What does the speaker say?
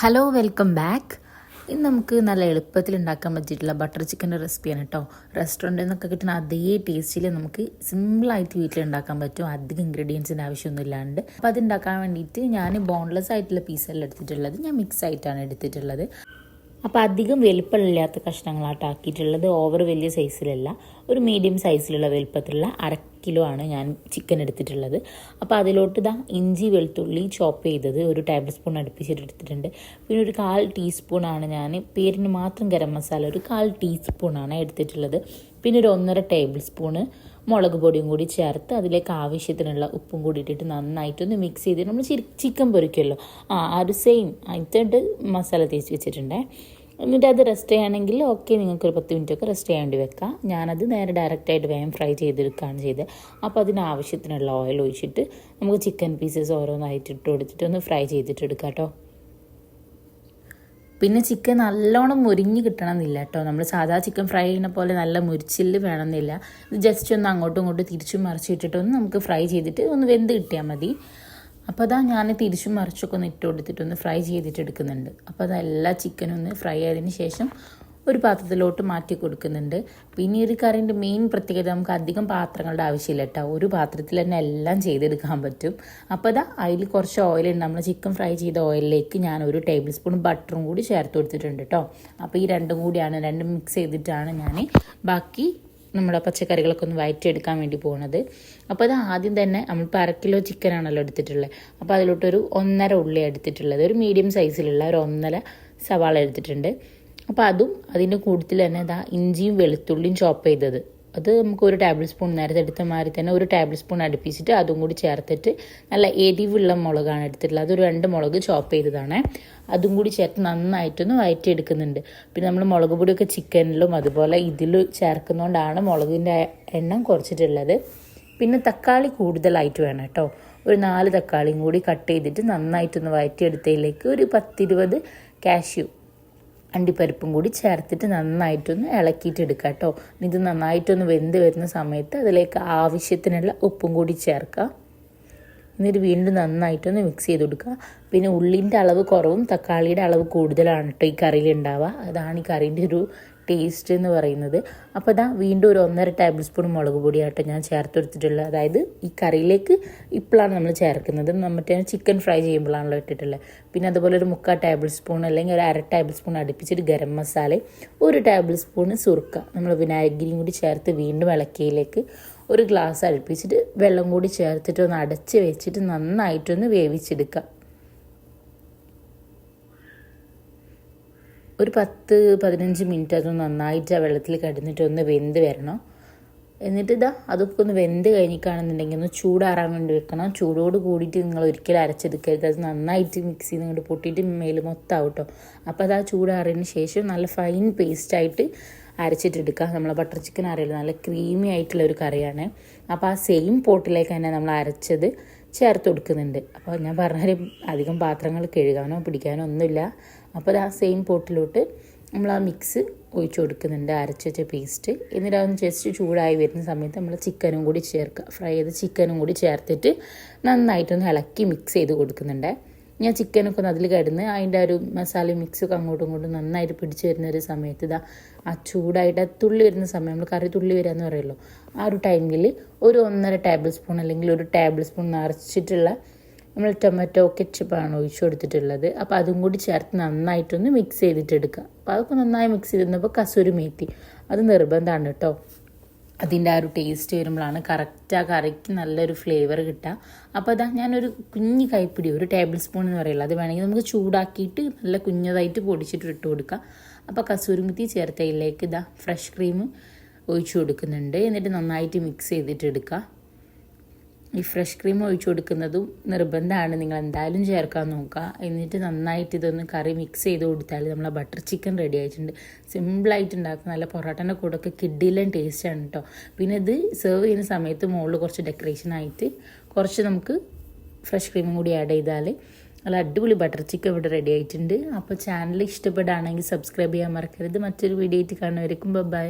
Hello welcome back ഇന്ന് നമുക്ക് നല്ല എളുപ്പത്തിൽ ഉണ്ടാക്കാൻ പറ്റിയിട്ടുള്ള ബട്ടർ ചിക്കന്റെ റെസിപ്പിയാണ് കേട്ടോ റെസ്റ്റോറന്റിൽ നിന്നൊക്കെ കിട്ടുന്ന അതേ ടേസ്റ്റിൽ നമുക്ക് സിമ്പിളായിട്ട് വീട്ടിൽ ഉണ്ടാക്കാൻ പറ്റും. അധികം ഇൻഗ്രീഡിയൻസിന്റെ ആവശ്യമൊന്നും ഇല്ലാണ്ട് അപ്പോൾ അത് ഉണ്ടാക്കാൻ വേണ്ടിയിട്ട് ഞാൻ ബോൺലെസ് ആയിട്ടുള്ള പീസല്ല എടുത്തിട്ടുള്ളത്. ഞാൻ മിക്സ് ആയിട്ടാണ് എടുത്തിട്ടുള്ളത്. അപ്പോൾ അധികം വലിപ്പമില്ലാത്ത കഷ്ണങ്ങളായിട്ട് ആക്കിയിട്ടുള്ളത്. ഓവർ വലിയ സൈസിലല്ല ഒരു മീഡിയം സൈസിലുള്ള വലിപ്പത്തിലുള്ള അര കിലോ ആണ് ഞാൻ ചിക്കൻ എടുത്തിട്ടുള്ളത്. അപ്പോൾ അതിലോട്ട് ഇതാ ഇഞ്ചി വെളുത്തുള്ളി ചോപ്പ് ചെയ്തത് ഒരു ടേബിൾ സ്പൂൺ അടുപ്പിച്ചിട്ട് എടുത്തിട്ടുണ്ട്. പിന്നെ ഒരു കാൽ ടീസ്പൂണാണ് ഞാൻ പേരിന് മാത്രം ഗരം മസാല ഒരു കാൽ ടീസ്പൂണാണ് എടുത്തിട്ടുള്ളത്. പിന്നെ ഒരു ഒന്നര ടേബിൾ സ്പൂണ് മുളക് പൊടിയും കൂടി ചേർത്ത് അതിലേക്ക് ആവശ്യത്തിനുള്ള ഉപ്പും കൂടി ഇട്ടിട്ട് നന്നായിട്ടൊന്ന് മിക്സ് ചെയ്ത് നമ്മൾ ചിക്കൻ പൊരിക്കുമല്ലോ ആ ആ ഒരു സെയിം അതിന്റെ മസാല തേച്ച് വെച്ചിട്ടുണ്ടേ. എന്നിട്ട് അത് റെസ്റ്റ് ചെയ്യുകയാണെങ്കിൽ ഓക്കെ നിങ്ങൾക്ക് ഒരു പത്ത് മിനിറ്റ് ഒക്കെ റെസ്റ്റ് ചെയ്യേണ്ടി വെക്കാം. ഞാനത് നേരെ ഡയറക്റ്റായിട്ട് വേഗം ഫ്രൈ ചെയ്തെടുക്കുകയാണ് ചെയ്തത്. അപ്പോൾ അതിനാവശ്യത്തിനുള്ള ഓയിൽ ഒഴിച്ചിട്ട് നമുക്ക് ചിക്കൻ പീസസ് ഓരോന്നായിട്ട് ഇട്ട് കൊടുത്തിട്ട് ഒന്ന് ഫ്രൈ ചെയ്തിട്ട് എടുക്കാം കേട്ടോ പിന്നെ ചിക്കൻ നല്ലോണം മുരിഞ്ഞ് കിട്ടണമെന്നില്ല കേട്ടോ നമ്മൾ സാധാ ചിക്കൻ ഫ്രൈ ചെയ്യുന്ന പോലെ നല്ല മുരിച്ചിൽ വേണമെന്നില്ല. ഇത് ജസ്റ്റ് ഒന്ന് അങ്ങോട്ടും ഇങ്ങോട്ടും തിരിച്ചും മറിച്ചിട്ടിട്ടൊന്ന് നമുക്ക് ഫ്രൈ ചെയ്തിട്ട് ഒന്ന് വെന്ത് കിട്ടിയാൽ മതി. അപ്പോൾ അതാ ഞാൻ തിരിച്ചും മറിച്ചൊക്കെ ഒന്ന് ഇട്ട് കൊടുത്തിട്ട് ഒന്ന് ഫ്രൈ ചെയ്തിട്ട് എടുക്കുന്നുണ്ട് അപ്പോൾ അതെല്ലാ ചിക്കനും ഒന്ന് ഫ്രൈ ആയതിന് ശേഷം ഒരു പാത്രത്തിലോട്ട് മാറ്റി കൊടുക്കുന്നുണ്ട്. പിന്നെ ഒരു കറിന്റെ മെയിൻ പ്രത്യേകത നമുക്ക് അധികം പാത്രങ്ങളുടെ ആവശ്യമില്ല കേട്ടോ ഒരു പാത്രത്തിൽ തന്നെ എല്ലാം ചെയ്തെടുക്കാൻ പറ്റും. അപ്പോൾ അതാ അതിൽ കുറച്ച് ഓയിലുണ്ട് നമ്മൾ ചിക്കൻ ഫ്രൈ ചെയ്ത ഓയിലിലേക്ക് ഞാൻ ഒരു ടേബിൾ സ്പൂൺ ബട്ടറും കൂടി ചേർത്ത് കൊടുത്തിട്ടുണ്ട് കേട്ടോ അപ്പോൾ ഈ രണ്ടും കൂടിയാണ് രണ്ടും മിക്സ് ചെയ്തിട്ടാണ് ഞാൻ ബാക്കി നമ്മുടെ പച്ചക്കറികളൊക്കെ ഒന്ന് വയറ്റിയെടുക്കാൻ വേണ്ടി പോകുന്നത് അപ്പോൾ അത് ആദ്യം തന്നെ നമ്മളിപ്പോൾ അര കിലോ ചിക്കനാണല്ലോ എടുത്തിട്ടുള്ളത് അപ്പോൾ അതിലോട്ടൊരു ഒന്നര ഉള്ളി എടുത്തിട്ടുള്ളത്. ഒരു മീഡിയം സൈസിലുള്ള ഒരു ഒന്നര സവാള എടുത്തിട്ടുണ്ട്. അപ്പോൾ അതും അതിന്റെ കൂട്ടത്തിൽ തന്നെ ഇതാ ഇഞ്ചിയും വെളുത്തുള്ളിയും ചോപ്പ് ചെയ്തത്. അത് നമുക്ക് ഒരു ടേബിൾ സ്പൂൺ നേരത്തെ എടുത്ത മാതിരി തന്നെ ഒരു ടേബിൾ സ്പൂൺ അടുപ്പിച്ചിട്ട് അതും കൂടി ചേർത്തിട്ട് നല്ല എരിവുള്ള മുളകാണ് എടുത്തിട്ടുള്ളത്. അതൊരു രണ്ട് മുളക് ചോപ്പ് ചെയ്തതാണ്. അതും കൂടി ചേർത്ത് നന്നായിട്ടൊന്ന് വയറ്റിയെടുക്കുന്നുണ്ട്. പിന്നെ നമ്മൾ മുളക് പൊടിയൊക്കെ ചിക്കനിലും അതുപോലെ ഇതിൽ ചേർക്കുന്നതുകൊണ്ടാണ് മുളകിന്റെ എണ്ണം കുറച്ചിട്ടുള്ളത്. പിന്നെ തക്കാളി കൂടുതലായിട്ട് വേണം കേട്ടോ. ഒരു നാല് തക്കാളിയും കൂടി കട്ട് ചെയ്തിട്ട് നന്നായിട്ടൊന്ന് വയറ്റിയെടുത്തതിലേക്ക് ഒരു പത്തിരുപത് കാഷ്യൂ അണ്ടിപ്പരിപ്പും കൂടി ചേർത്തിട്ട് നന്നായിട്ടൊന്ന് ഇളക്കിയിട്ട് എടുക്കുക കേട്ടോ ഇത് നന്നായിട്ടൊന്ന് വെന്ത് വരുന്ന സമയത്ത് അതിലേക്ക് ആവശ്യത്തിനുള്ള ഉപ്പും കൂടി ചേർക്കുക എന്നിട്ട് വീണ്ടും നന്നായിട്ടൊന്ന് മിക്സ് ചെയ്ത് കൊടുക്കുക. പിന്നെ ഉള്ളിന്റെ അളവ് കുറവും തക്കാളിയുടെ അളവ് കൂടുതലാണ് കേട്ടോ ഈ കറിയിൽ ഉണ്ടാവുക. അതാണ് ഈ കറീന്റെ ഒരു ടേസ്റ്റ് എന്ന് പറയുന്നത്. അപ്പോൾ അതാ വീണ്ടും ഒരു ഒന്നര ടേബിൾ സ്പൂൺ മുളക് പൊടിയാട്ടോ ഞാൻ ചേർത്ത് കൊടുത്തിട്ടുള്ളത് അതായത് ഈ കറിയിലേക്ക് ഇപ്പോഴാണ് നമ്മൾ ചേർക്കുന്നത്. മറ്റേ ചിക്കൻ ഫ്രൈ ചെയ്യുമ്പോഴാണല്ലോ ഇട്ടിട്ടുള്ളത്. പിന്നെ അതുപോലെ ഒരു മുക്കാൽ ടേബിൾ സ്പൂൺ അല്ലെങ്കിൽ ഒരു അര ടേബിൾ സ്പൂൺ അടുപ്പിച്ചിട്ട് ഗരം മസാല ഒരു ടേബിൾ സ്പൂൺ സുർക്ക നമ്മൾ വിനാഗിരിയും കൂടി ചേർത്ത് വീണ്ടും ഇളക്കിയിലേക്ക് ഒരു ഗ്ലാസ് അടുപ്പിച്ചിട്ട് വെള്ളം കൂടി ചേർത്തിട്ട് ഒന്ന് അടച്ച് വെച്ചിട്ട് നന്നായിട്ടൊന്ന് വേവിച്ചെടുക്കുക. ഒരു പത്ത് പതിനഞ്ച് മിനിറ്റ് അത് നന്നായിട്ട് ആ വെള്ളത്തിൽ കിടന്നിട്ട് ഒന്ന് വെന്ത് വരണം. എന്നിട്ട് ഇതാ അതൊക്കെ ഒന്ന് വെന്ത് കഴിഞ്ഞിക്കാണെന്നുണ്ടെങ്കിൽ ഒന്ന് ചൂടാറാൻ വേണ്ടി വെക്കണം. ചൂടോട് കൂടിയിട്ട് നിങ്ങൾ ഒരിക്കലും അരച്ചെടുക്കരുത്. അത് നന്നായിട്ട് മിക്സിയിൽ ചെയ്ത് ഇങ്ങോട്ട് പൊട്ടിയിട്ട് മേൽ മൊത്തം ആവട്ടോ അപ്പോൾ അത് ആ ചൂടാറിയതിന് ശേഷം നല്ല ഫൈൻ പേസ്റ്റായിട്ട് അരച്ചിട്ടെടുക്കുക. നമ്മൾ ബട്ടർ ചിക്കൻ അറിയില്ല? നല്ല ക്രീമി ആയിട്ടുള്ള ഒരു കറിയാണ്. അപ്പോൾ ആ സെയിം പോട്ടിലേക്ക് തന്നെ നമ്മൾ അരച്ചത്. ചേർത്ത് കൊടുക്കുന്നുണ്ട്. അപ്പോൾ ഞാൻ പറഞ്ഞാൽ അധികം പാത്രങ്ങൾ കഴുകാനോ പിടിക്കാനോ ഒന്നുമില്ല. അപ്പോൾ ആ സെയിം പോട്ടിലോട്ട് നമ്മൾ ആ മിക്സ് ഒഴിച്ചു കൊടുക്കുന്നുണ്ട് അരച്ച് വെച്ച പേസ്റ്റ് എന്നിട്ട് അതൊന്ന് ജസ്റ്റ് ചൂടായി വരുന്ന സമയത്ത് നമ്മൾ ചിക്കനും കൂടി ചേർക്കുക ഫ്രൈ ചെയ്ത ചിക്കനും കൂടി ചേർത്തിട്ട് നന്നായിട്ടൊന്ന് ഇളക്കി മിക്സ് ചെയ്ത് കൊടുക്കുന്നുണ്ട്. ഞാൻ ചിക്കനൊക്കെ ഒന്ന് അതിൽ കിടന്ന് അതിന്റെ ഒരു മസാല മിക്സൊക്കെ അങ്ങോട്ടും ഇങ്ങോട്ടും നന്നായിട്ട് പിടിച്ച് വരുന്ന ഒരു സമയത്ത് ഇതാ ആ ചൂടായിട്ട് ആ തുള്ളി വരുന്ന സമയം നമ്മൾ കറി തുള്ളി വരിക എന്ന് പറയുമല്ലോ ആ ഒരു ടൈമിൽ ഒരു ഒന്നര ടേബിൾ സ്പൂൺ അല്ലെങ്കിൽ ഒരു ടേബിൾ സ്പൂൺ നിറച്ചിട്ടുള്ള നമ്മൾ ടൊമാറ്റോ കെച്ചപ്പാണ് ഒഴിച്ചു കൊടുത്തിട്ടുള്ളത്. അപ്പോൾ അതും കൂടി ചേർത്ത് നന്നായിട്ടൊന്ന് മിക്സ് ചെയ്തിട്ടെടുക്കുക. അപ്പോൾ അതൊക്കെ നന്നായി മിക്സ് ചെയ്തിരുന്നപ്പോൾ കസൂരി മേത്തി. അത് നിർബന്ധമാണ് കേട്ടോ അതിന്റെ ആ ഒരു ടേസ്റ്റ് വരുമ്പോഴാണ് കറക്റ്റ് ആ കറിക്ക് നല്ലൊരു ഫ്ലേവർ കിട്ടുക. അപ്പോൾ അതാ ഞാനൊരു കുഞ്ഞ് കൈപ്പിടി ഒരു ടേബിൾ സ്പൂൺ എന്ന് പറയുള്ളൂ അത് വേണമെങ്കിൽ നമുക്ക് ചൂടാക്കിയിട്ട് നല്ല കുഞ്ഞതായിട്ട് പൊടിച്ചിട്ട് ഇട്ട് കൊടുക്കുക അപ്പോൾ കസൂരിമുത്തി ചേർത്തയിലേക്ക് ഇതാ ഫ്രഷ് ക്രീം ഒഴിച്ചു കൊടുക്കുന്നുണ്ട്. എന്നിട്ട് നന്നായിട്ട് മിക്സ് ചെയ്തിട്ട് എടുക്കുക. ഈ ഫ്രഷ് ക്രീം ഒഴിച്ചു കൊടുക്കുന്നതും നിർബന്ധമാണ്. നിങ്ങൾ എന്തായാലും ചേർക്കാൻ നോക്കുക. എന്നിട്ട് നന്നായിട്ട് ഇതൊന്ന് കറി മിക്സ് ചെയ്ത് കൊടുത്താൽ നമ്മളെ ബട്ടർ ചിക്കൻ റെഡി ആയിട്ടുണ്ട്. സിമ്പിളായിട്ട് ഉണ്ടാക്കുന്ന നല്ല പൊറോട്ടന്റെ കൂടെ ഒക്കെ കിഡിലും ടേസ്റ്റാണ് കേട്ടോ പിന്നെ ഇത് സെർവ് ചെയ്യുന്ന സമയത്ത് മുകളിൽ കുറച്ച് ഡെക്കറേഷൻ ആയിട്ട് കുറച്ച് നമുക്ക് ഫ്രഷ് ക്രീമും കൂടി ആഡ് ചെയ്താൽ നല്ല അടിപൊളി ബട്ടർ ചിക്കൻ ഇവിടെ റെഡി ആയിട്ടുണ്ട്. അപ്പോൾ ചാനൽ ഇഷ്ടപ്പെടുകയാണെങ്കിൽ സബ്സ്ക്രൈബ് ചെയ്യാൻ മറക്കരുത്. മറ്റൊരു വീഡിയോ ആയിട്ട് കാണുന്നവരേക്കും ബൈ